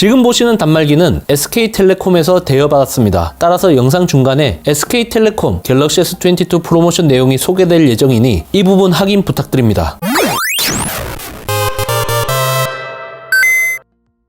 지금 보시는 단말기는 SK텔레콤에서 대여받았습니다. 따라서 영상 중간에 SK텔레콤 갤럭시 S22 프로모션 내용이 소개될 예정이니 이 부분 확인 부탁드립니다.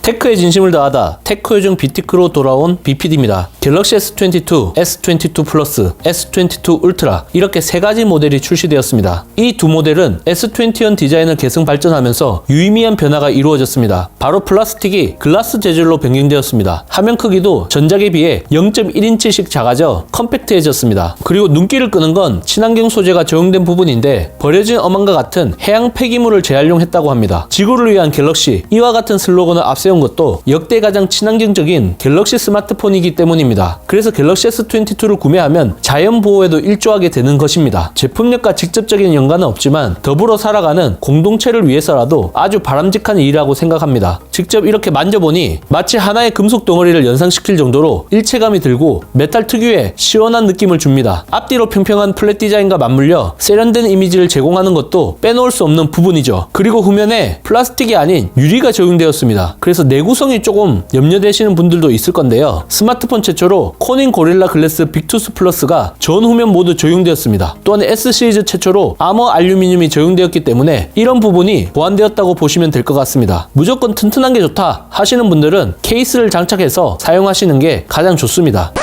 테크에 진심을 다하다 테크 요정 비티크로 돌아온 BPD입니다. 갤럭시 S22, S22 플러스, S22 울트라 이렇게 세 가지 모델이 출시되었습니다. 이 두 모델은 S21 디자인을 계승 발전하면서 유의미한 변화가 이루어졌습니다. 바로 플라스틱이 글라스 재질로 변경되었습니다. 화면 크기도 전작에 비해 0.1인치씩 작아져 컴팩트해졌습니다. 그리고 눈길을 끄는 건 친환경 소재가 적용된 부분인데 버려진 어망과 같은 해양 폐기물을 재활용했다고 합니다. 지구를 위한 갤럭시 이와 같은 슬로건을 앞세 운 것도 역대 가장 친환경적인 갤럭시 스마트폰이기 때문입니다. 그래서 갤럭시 S22를 구매하면 자연 보호에도 일조하게 되는 것입니다. 제품력과 직접적인 연관은 없지만 더불어 살아가는 공동체를 위해서라도 아주 바람직한 일이라고 생각합니다. 직접 이렇게 만져보니 마치 하나의 금속 덩어리를 연상시킬 정도로 일체감이 들고 메탈 특유의 시원한 느낌을 줍니다. 앞뒤로 평평한 플랫 디자인과 맞물려 세련된 이미지를 제공하는 것도 빼놓을 수 없는 부분이죠. 그리고 후면에 플라스틱이 아닌 유리가 적용되었습니다. 그래서 내구성이 조금 염려되시는 분들도 있을 건데요. 스마트폰 최초로 코닝 고릴라 글래스 빅투스 플러스가 전 후면 모두 적용되었습니다. 또한 S 시리즈 최초로 아머 알루미늄이 적용되었기 때문에 이런 부분이 보완되었다고 보시면 될 것 같습니다. 무조건 튼튼한 게 좋다 하시는 분들은 케이스를 장착해서 사용하시는 게 가장 좋습니다.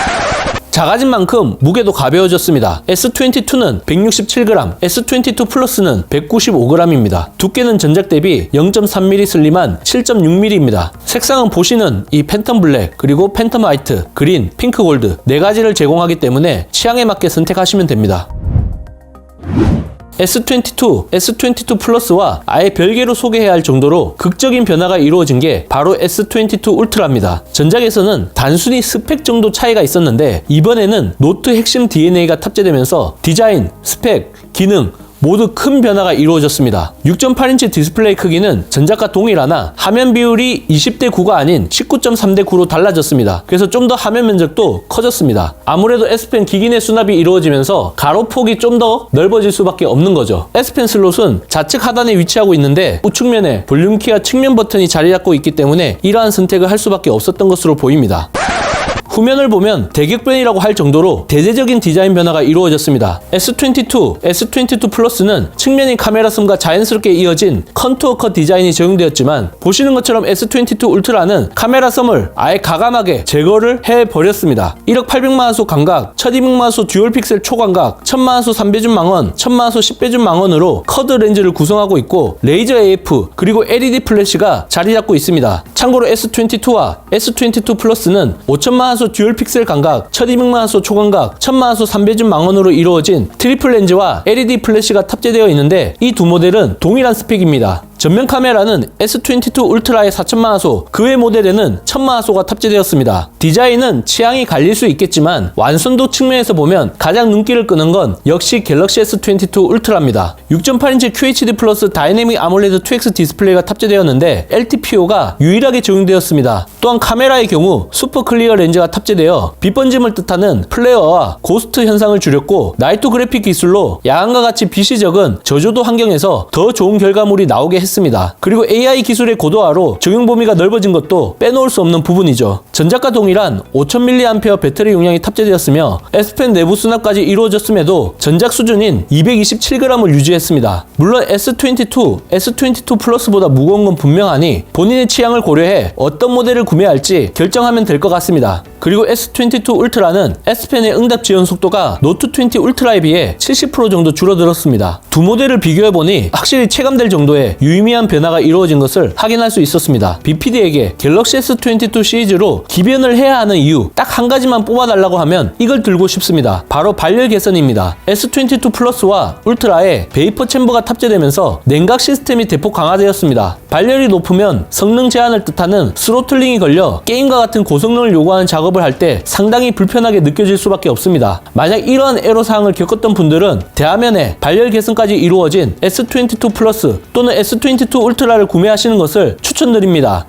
작아진 만큼 무게도 가벼워졌습니다. S22는 167g, S22 플러스는 195g입니다. 두께는 전작 대비 0.3mm 슬림한 7.6mm입니다. 색상은 보시는 이 팬텀 블랙, 그리고 팬텀 화이트, 그린, 핑크 골드 네 가지를 제공하기 때문에 취향에 맞게 선택하시면 됩니다. S22, S22 플러스와 아예 별개로 소개해야 할 정도로 극적인 변화가 이루어진 게 바로 S22 울트라입니다. 전작에서는 단순히 스펙 정도 차이가 있었는데 이번에는 노트 핵심 DNA가 탑재되면서 디자인, 스펙, 기능, 모두 큰 변화가 이루어졌습니다. 6.8인치 디스플레이 크기는 전작과 동일하나 화면 비율이 20대 9가 아닌 19.3대 9로 달라졌습니다. 그래서 좀 더 화면 면적도 커졌습니다. 아무래도 S펜 기기 내 수납이 이루어지면서 가로폭이 좀 더 넓어질 수밖에 없는 거죠. S펜 슬롯은 좌측 하단에 위치하고 있는데 우측면에 볼륨키와 측면 버튼이 자리 잡고 있기 때문에 이러한 선택을 할 수밖에 없었던 것으로 보입니다. 후면을 보면 대격변이라고 할 정도로 대대적인 디자인 변화가 이루어졌습니다. S22, S22 플러스는 측면인 카메라 섬과 자연스럽게 이어진 컨투어 컷 디자인이 적용되었지만 보시는 것처럼 S22 울트라는 카메라 섬을 아예 가감하게 제거를 해버렸습니다. 1억 800만화소 광각, 1200만화소 듀얼 픽셀 초광각, 1000만화소 3배줌 망원, 1000만화소 10배줌 망원으로 커드 렌즈를 구성하고 있고 레이저 AF 그리고 LED 플래시가 자리 잡고 있습니다. 참고로 S22와 S22 플러스는 5000만화소 듀얼 픽셀 광각, 1200만화소 초광각, 1000만화소 3배줌 망원으로 이루어진 트리플 렌즈와 LED 플래시가 탑재되어 있는데 이 두 모델은 동일한 스펙입니다. 전면 카메라는 S22 울트라의 4000만화소, 그 외 모델에는 1000만화소가 탑재되었습니다. 디자인은 취향이 갈릴 수 있겠지만 완성도 측면에서 보면 가장 눈길을 끄는 건 역시 갤럭시 S22 울트라입니다. 6.8인치 QHD 플러스 다이내믹 아몰레드 2X 디스플레이가 탑재되었는데 LTPO가 유일하게 적용되었습니다. 또한 카메라의 경우 슈퍼 클리어 렌즈가 탑재되어 빛 번짐을 뜻하는 플레어와 고스트 현상을 줄였고 나이트 그래픽 기술로 야광과 같이 빛이 적은 저조도 환경에서 더 좋은 결과물이 나오게 했습니다. 그리고 AI 기술의 고도화로 적용 범위가 넓어진 것도 빼놓을 수 없는 부분이죠. 전작과 동일한 5000mAh 배터리 용량이 탑재되었으며 S펜 내부 수납까지 이루어졌음에도 전작 수준인 227g을 유지했습니다. 물론 S22, S22 플러스보다 무거운 건 분명하니 본인의 취향을 고려해 어떤 모델을 구매할지 결정하면 될 것 같습니다. 그리고 S22 울트라는 S펜의 응답 지원 속도가 노트 20 울트라에 비해 70% 정도 줄어들었습니다. 두 모델을 비교해보니 확실히 체감될 정도의 유 의미한 변화가 이루어진 것을 확인할 수 있었습니다. BPD에게 갤럭시 S22 시리즈로 기변을 해야 하는 이유 딱 한 가지만 뽑아달라고 하면 이걸 들고 싶습니다. 바로 발열 개선입니다. S22 플러스와 울트라에 베이퍼 챔버가 탑재되면서 냉각 시스템이 대폭 강화되었습니다. 발열이 높으면 성능 제한을 뜻하는 스로틀링이 걸려 게임과 같은 고성능을 요구하는 작업을 할 때 상당히 불편하게 느껴질 수밖에 없습니다. 만약 이러한 애로사항을 겪었던 분들은 대화면에 발열 개선까지 이루어진 S22 플러스 또는 S22 울트라를 구매하시는 것을 추천드립니다.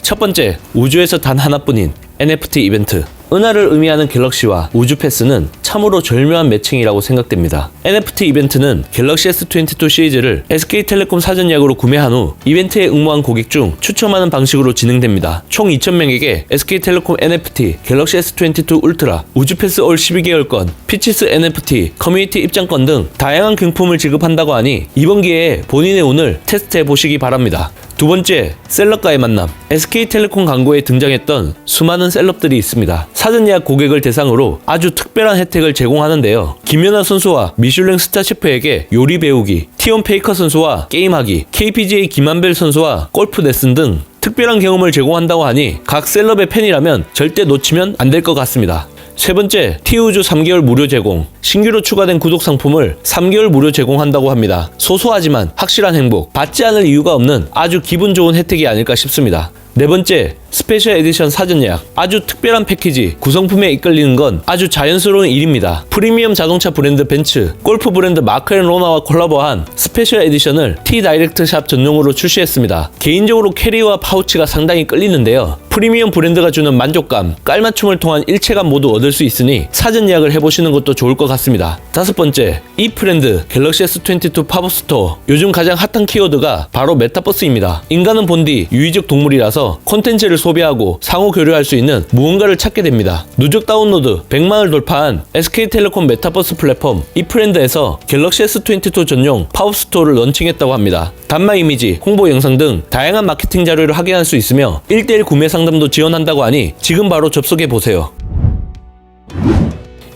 첫 번째, 우주에서 단 하나뿐인 NFT 이벤트. 은하를 의미하는 갤럭시와 우주 패스는 참으로 절묘한 매칭이라고 생각됩니다. NFT 이벤트는 갤럭시 S22 시리즈를 SK텔레콤 사전 예약으로 구매한 후 이벤트에 응모한 고객 중 추첨하는 방식으로 진행됩니다. 총 2,000명에게 SK텔레콤 NFT, 갤럭시 S22 울트라, 우주패스 올 12개월권, 피치스 NFT, 커뮤니티 입장권 등 다양한 경품을 지급한다고 하니 이번 기회에 본인의 운을 테스트해 보시기 바랍니다. 두 번째, 셀럽과의 만남. SK텔레콤 광고에 등장했던 수많은 셀럽들이 있습니다. 사전 예약 고객을 대상으로 아주 특별한 혜택을 제공하는데요. 김연아 선수와 미슐랭 스타 셰프에게 요리 배우기, 티온 페이커 선수와 게임하기, KPGA 김한별 선수와 골프 레슨 등 특별한 경험을 제공한다고 하니 각 셀럽의 팬이라면 절대 놓치면 안 될 것 같습니다. 세 번째, 티우즈 3개월 무료 제공. 신규로 추가된 구독 상품을 3개월 무료 제공한다고 합니다. 소소하지만 확실한 행복, 받지 않을 이유가 없는 아주 기분 좋은 혜택이 아닐까 싶습니다. 네 번째, 스페셜 에디션 사전 예약. 아주 특별한 패키지, 구성품에 이끌리는 건 아주 자연스러운 일입니다. 프리미엄 자동차 브랜드 벤츠, 골프 브랜드 마크앤 로나와 콜라보한 스페셜 에디션을 T 다이렉트 샵 전용으로 출시했습니다. 개인적으로 캐리와 파우치가 상당히 끌리는데요. 프리미엄 브랜드가 주는 만족감, 깔맞춤을 통한 일체감 모두 얻을 수 있으니 사전 예약을 해보시는 것도 좋을 것 같습니다. 다섯 번째, 이 브랜드 갤럭시 S22 팝업 스토어. 요즘 가장 핫한 키워드가 바로 메타버스입니다. 인간은 본디 유의적 동물이라서 콘텐츠를 소비하고 상호 교류할 수 있는 무언가를 찾게 됩니다. 누적 다운로드 100만을 돌파한 SK텔레콤 메타버스 플랫폼 이프렌드에서 갤럭시 S22 전용 팝업 스토어를 런칭했다고 합니다. 단말 이미지, 홍보 영상 등 다양한 마케팅 자료를 확인할 수 있으며 1대1 구매 상담도 지원한다고 하니 지금 바로 접속해 보세요.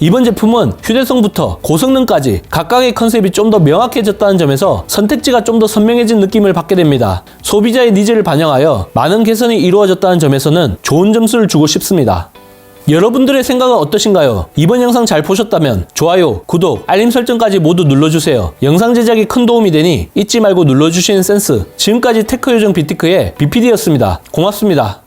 이번 제품은 휴대성부터 고성능까지 각각의 컨셉이 좀 더 명확해졌다는 점에서 선택지가 좀 더 선명해진 느낌을 받게 됩니다. 소비자의 니즈를 반영하여 많은 개선이 이루어졌다는 점에서는 좋은 점수를 주고 싶습니다. 여러분들의 생각은 어떠신가요? 이번 영상 잘 보셨다면 좋아요, 구독, 알림 설정까지 모두 눌러주세요. 영상 제작에 큰 도움이 되니 잊지 말고 눌러주시는 센스. 지금까지 테크 요정 비티크의 BPD였습니다. 고맙습니다.